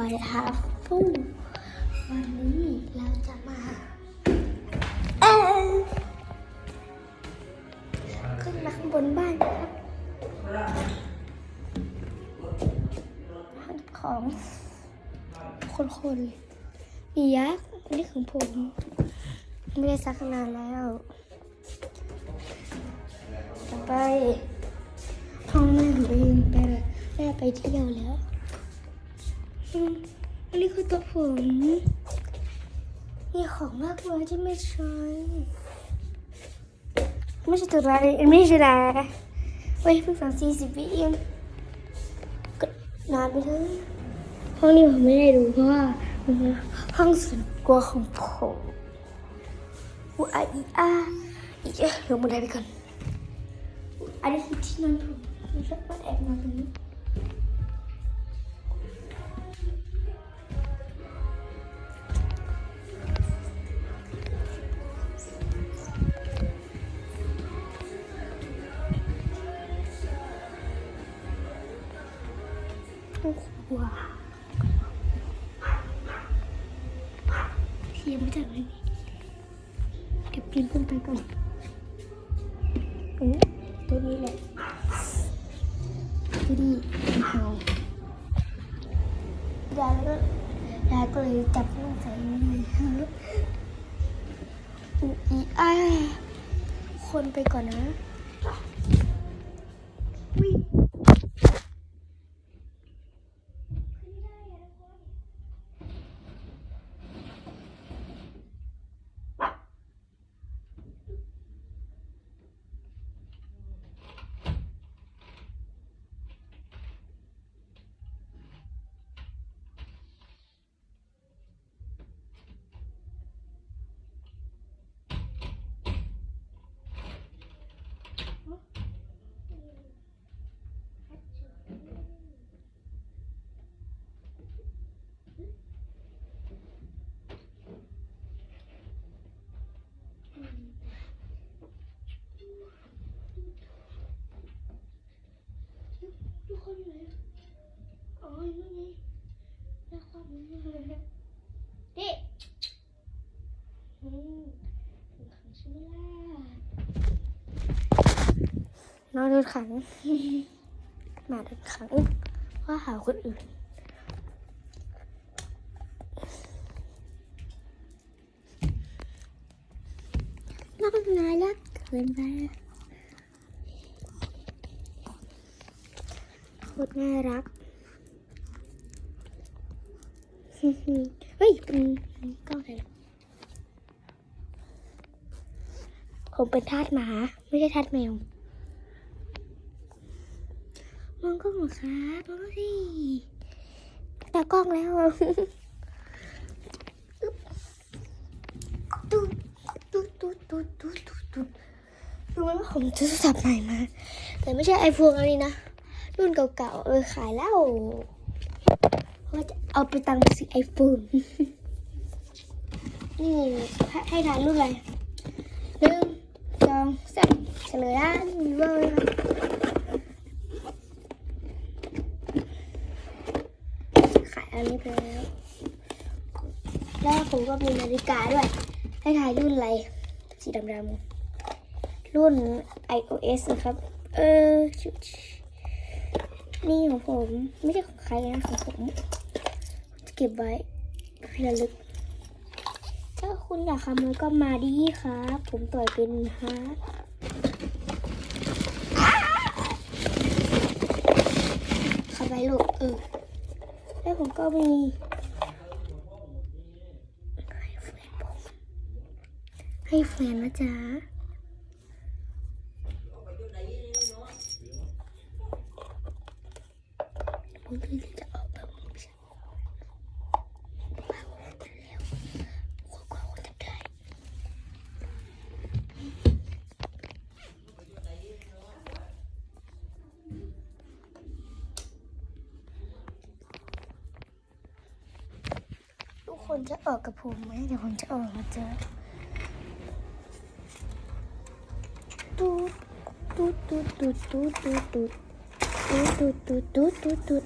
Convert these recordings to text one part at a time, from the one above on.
วัสดีครับฟูวันนี้เราจะมาเออขึ้นมาข้างบนบ้านนะครับบ้าของคนคนๆมียักษ์อันนี้ของผมไม่ได้ซักนานแล้ว ต่อไปห้องแม่หนูเองไปแม่ไปเที่ยวแล้ว อืมอันนี้คือตัวผมมีของมากมายที่ไม่ใช้ไม่ใช่ตัวอะไรไม่ใช่นะเว้ยเพิ่งสามสี่สิบวิเองก็นานไปเลยห้องนี้ผมไม่ได้ดูเพราะว่ามันเป็นห้องส่วนตัวของผมอูอาอีอาอีเอ๊ะลงบันไดไปก่อนอันนี้คือที่นอนผมผมชอบมาแอบนอนตรงนี้ โอ้โหว้าวเทียมไม่จากเลยเดี๋ยวปีนขึ้นไปก่อนอืมตัวนี้แหละตัวนี้เห่ายายก็ยายก็เลยจับลูกใส่มืออุอีอ้าคนไปก่อนนะ ยู่นี่ไงหน้าความนี้เลยด็กอืมถึงขังใช่ไหมล่ะน้องโดนขังหมาโดนขังว่าหาคนอื่นน้องนายรักเกินไปโคตรน่ารัก เฮ้ยเป็นกล้องอะไรผมเป็นทาสหมา ไม่ใช่ทาสแมว มองกล้องเหรอครับมองสิตากล้องแล้วตุ๊ตุ๊ดตุ๊ดตุ๊ดตุ๊ดตุ๊ดตุ๊ดรู้ไหมว่าผมซื้อโทรศัพท์ใหม่มา แต่ไม่ใช่ไอโฟนอันนี้นะ รุ่นเก่าๆ เออขายแล้ว เอาไปตังค์ซื้อไอโฟนนี่ให้ทานรุ่นอะไรหนึ่งสองสามเฉลยนะมีเวอร์นะขายอันนี้ไปแล้วแล้วผมก็มีนาฬิกาด้วย ให้ทายรุ่นอะไร สีดำๆรุ่น iOS นะครับ เออ นี่ของผม ไม่ใช่ของใครนะของผม เก็บไว้ระลึก ถ้าคุณอยากขโมยก็มาดีครับ ผมต่อยเป็นฮาร์ดเข้าไปลูกเออแล้วผมก็มีให้แฟนนะจ๊ะผมเพิ่ คนจะออกกับผมไหมเดี๋ยวผมจะออกมาเจอตูดตูดตูดตูดตูดตูดตูดตูดตูดตูดตูดตูดตูด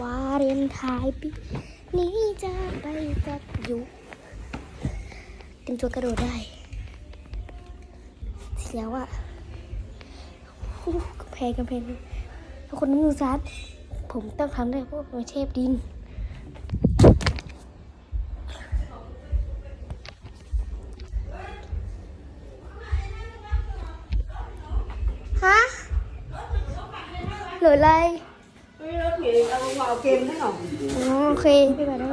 วาเลนไทน์ปีนี้จะไปกับยู่เต็มตัวกระโดดได้ เสียวอะอู้กำแพงกำแพงแล้วคนนั้นมือซัด ผมต้องทำได้เพราะเป็นเทพดิน ฮะหรืออะไร Cái lớp gì tao vào kem thế nào อ๋อโอเคไปก่อนนะ